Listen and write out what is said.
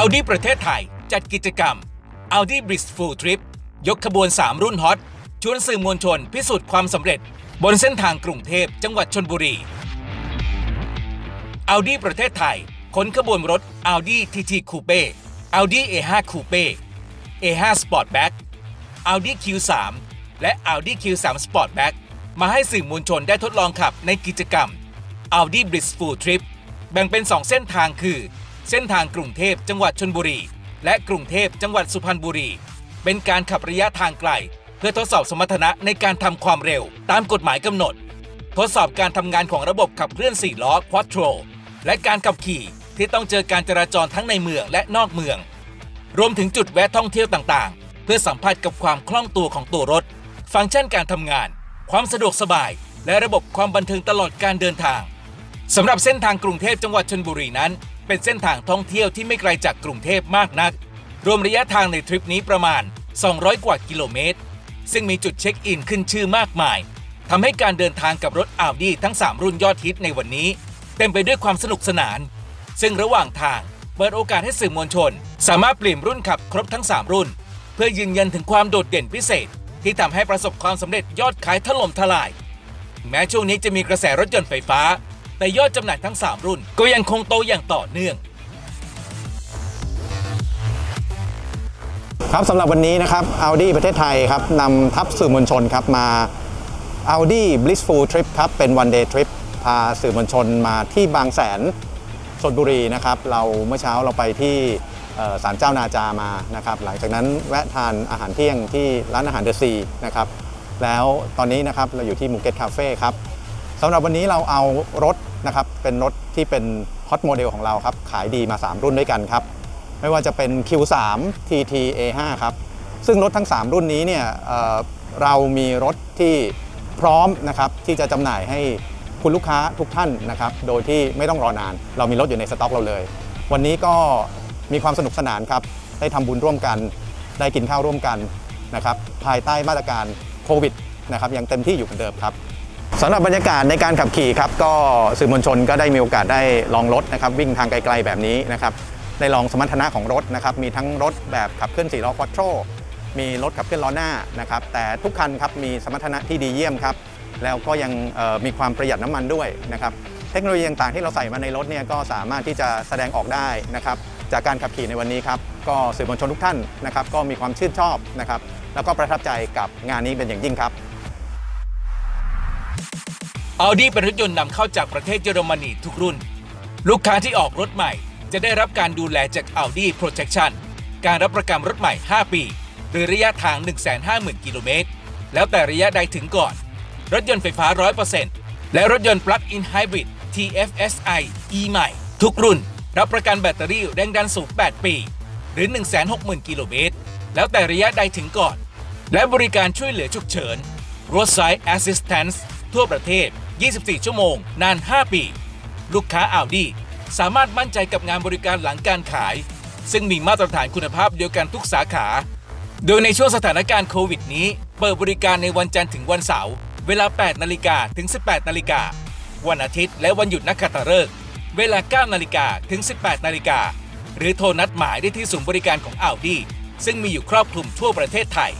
Audi ประเทศไทย จัดกิจกรรม Audi b r i s Full Trip ยกขบวน 3 รุ่นฮอต ชวนสื่อมวลชนพิสูจน์ความสำเร็จ บนเส้นทางกรุงเทพจังหวัดชนบุรี Audi ประเทศไทยขนขบวนรถ Audi TT Coupe Audi A5 Coupe A5 Sportback Audi Q3 และ Audi Q3 Sportback มาให้สื่อมวลชนได้ทดลองขับในกิจกรรม Audi b r i s Full Trip แบ่งเป็น 2 เส้นทางคือ เส้นทางกรุงเทพจังหวัดชนบุรี และกรุงเทพจังหวัดสุพรรณบุรี เป็นการขับระยะทางไกล เพื่อทดสอบสมรรถนะในการทำความเร็วตามกฎหมายกำหนด ทดสอบการทำงานของระบบขับเคลื่อน4ล้อ Quattro และการขับขี่ที่ต้องเจอการจราจรทั้งในเมืองและนอกเมือง รวมถึงจุดแวะท่องเที่ยวต่างๆ เพื่อสัมผัสกับความคล่องตัวของตัวรถ ฟังก์ชันการทำงาน ความสะดวกสบาย และระบบความบันเทิงตลอดการเดินทางสำหรับเส้นทางกรุงเทพจังหวัดชนบุรีนั้น เป็นเส้นทางท่องเที่ยวที่ไม่ไกลจากกรุงเทพมากนัก รวมระยะทางในทริปนี้ประมาณ 200 กว่ากิโลเมตร ซึ่งมีจุดเช็คอินขึ้นชื่อมากมายทำให้การเดินทางกับรถ Audi ทั้ง 3 รุ่นยอดฮิตในวันนี้ เต็มไปด้วยความสนุกสนาน ซึ่งระหว่างทางเปิดโอกาสให้สื่อมวลชน สามารถเปลี่ยนรุ่นขับครบทั้ง 3 รุ่น เพื่อยืนยันถึงความโดดเด่นพิเศษ ที่ทำให้ประสบความสำเร็จยอดขายถล่มทลาย แม้ช่วงนี้จะมีกระแสรถยนต์ไฟฟ้า แต่ยอดจำหน่ายทั้ง 3 รุ่น ก็ยังคงโตอย่างต่อเนื่อง ครับสำหรับวันนี้นะครับ Audi ประเทศไทยครับนำทัพสื่อมวลชนครับมา Audi Blissful Trip ครับเป็น one day trip พาสื่อมวลชนมาที่บางแสนชนบุรีนะครับ เราเมื่อเช้าเราไปที่ศาลเจ้านาจามานะครับ หลังจากนั้นแวะทานอาหารเที่ยงที่ร้านอาหารเดอะซีนะครับ แล้วตอนนี้นะครับเราอยู่ที่มูเก็ตคาเฟ่ครับ สำหรับวันนี้เราเอารถนะครับเป็นรถที่เป็นฮอตโมเดลของเราครับขายดีมา 3 รุ่นด้วยกันครับ ไม่ว่าจะเป็น Q3 TT A5 ครับ ซึ่งรถทั้ง 3 รุ่นนี้เนี่ยเเรามีรถที่พร้อมนะครับที่จะจำหน่ายให้คุณลูกค้าทุกท่านนะครับโดยที่ไม่ต้องรอนาน เรามีรถอยู่ในสต็อกเราเลย วันนี้ก็มีความสนุกสนานครับได้ทำบุญร่วมกัน ได้กินข้าวร่วมกันนะครับภายใต้มาตรการโควิดนะครับยังเต็มที่อยู่เหมือนเดิมครับ สำหรับบรรยากาศในการขับขี่ครับก็สื่อมวลชนก็ได้มีโอกาสได้ลองรถนะครับวิ่งทางไกลๆแบบนี้นะครับได้ลองสมรรถนะของรถนะครับมีทั้งรถแบบขับเคลื่อน4ล้อควอตโ o มีรถขับเคลื่อนล้อหน้านะครับแต่ทุกคันครับมีสมรรถนะที่ดีเยี่ยมครับแล้วก็ยังมีความประหยัดน้ำมันด้วยนะครับเทคโนโลยีต่างๆที่เราใส่มาในรถเนี่ยก็สามารถที่จะแสดงออกได้นะครับจากการขับขี่ในวันนี้ครับก็สื่อมวลชนทุกท่านนะครับก็มีความชื่นชอบนะครับแล้วก็ประทับใจกับงานนี้เป็นอย่างยิ่งครับ Audi เป็นรถยนต์นำเข้าจากประเทศเยอรมนีทุกรุ่น ลูกค้าที่ออกรถใหม่ จะได้รับการดูแลจาก Audi Protection การรับประกันรถใหม่ 5 ปี หรือระยะทาง 150,000 กิโลเมตร แล้วแต่ระยะใดถึงก่อน รถยนต์ไฟฟ้า 100%และรถยนต์ Plug-in Hybrid TFSI E ใหม่ ทุกรุ่น รับประกันแบตเตอรี่แรงดันสูง 8 ปี หรือ 160,000 กิโลเมตร แล้วแต่ระยะใดถึงก่อน และบริการช่วยเหลือฉุกเฉิน Roadside Assistance ทั่วประเทศ 24 ชั่วโมง นาน 5 ปี ลูกค้า Audi สามารถมั่นใจกับงานบริการหลังการขาย ซึ่งมีมาตรฐานคุณภาพเดียวกันทุกสาขา โดยในช่วงสถานการณ์โควิดนี้ เปิดบริการในวันจันทร์ถึงวันเสาร์เวลา 8 นาฬิกาถึง 18 นาฬิกา วันอาทิตย์และวันหยุดนักขัตฤกษ์เวลา 9 นาฬิกาถึง 18 นาฬิกา หรือโทรนัดหมายได้ที่ศูนย์บริการของ Audi ซึ่งมีอยู่ครอบคลุมทั่วประเทศไทย